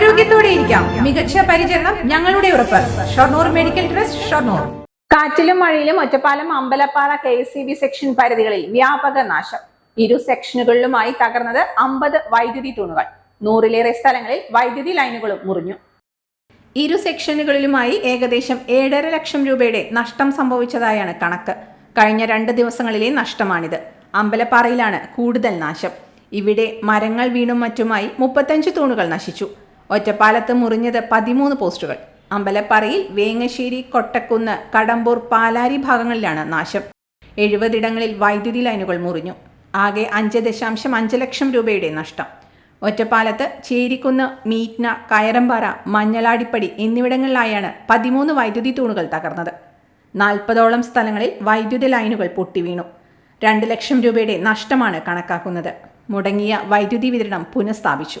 ആരോഗ്യത്തോടെ ഇരിക്കാം. മികച്ച പരിചരണം ഞങ്ങളുടെ ഉറപ്പ്. Shoranur medical trust Shoranur. കാറ്റിലും മഴയിലും Ottapalam Ambalappara K S C B section പരിധികളിൽ വ്യാപക നാശം. ഇരു സെക്ഷനുകളിലുമായി തകർന്നത് അമ്പത് വൈദ്യുതി തൂണുകൾ. നൂറിലേറെ സ്ഥലങ്ങളിൽ വൈദ്യുതി ലൈനുകളും മുറിഞ്ഞു. ഇരു സെക്ഷനുകളിലുമായി ഏകദേശം ഏഴര ലക്ഷം രൂപയുടെ നഷ്ടം സംഭവിച്ചതായാണ് കണക്ക്. കഴിഞ്ഞ രണ്ട് ദിവസങ്ങളിലെ നഷ്ടമാണിത്. അമ്പലപ്പാറയിലാണ് കൂടുതൽ നാശം. ഇവിടെ മരങ്ങൾ വീണും മറ്റുമായി മുപ്പത്തഞ്ച് തൂണുകൾ നശിച്ചു. ഒറ്റപ്പാലത്ത് മുറിഞ്ഞത് പതിമൂന്ന് പോസ്റ്റുകൾ. അമ്പലപ്പാറയിൽ വേങ്ങശ്ശേരി കൊട്ടക്കുന്ന് കടമ്പൂർ പാലാരി ഭാഗങ്ങളിലാണ് നാശം. എഴുപതിടങ്ങളിൽ വൈദ്യുതി ലൈനുകൾ മുറിഞ്ഞു. ആകെ അഞ്ച് ദശാംശം അഞ്ച് ലക്ഷം രൂപയുടെ നഷ്ടം. ഒറ്റപ്പാലത്ത് ചേരിക്കുന്ന് മീറ്റ്ന കയറമ്പാറ മഞ്ഞളാടിപ്പടി എന്നിവിടങ്ങളിലായാണ് പതിമൂന്ന് വൈദ്യുതി തൂണുകൾ തകർന്നത്. നാൽപ്പതോളം സ്ഥലങ്ങളിൽ വൈദ്യുതി ലൈനുകൾ പൊട്ടിവീണു. രണ്ട് ലക്ഷം രൂപയുടെ നഷ്ടമാണ് കണക്കാക്കുന്നത്. മുടങ്ങിയ വൈദ്യുതി വിതരണം പുനഃസ്ഥാപിച്ചു.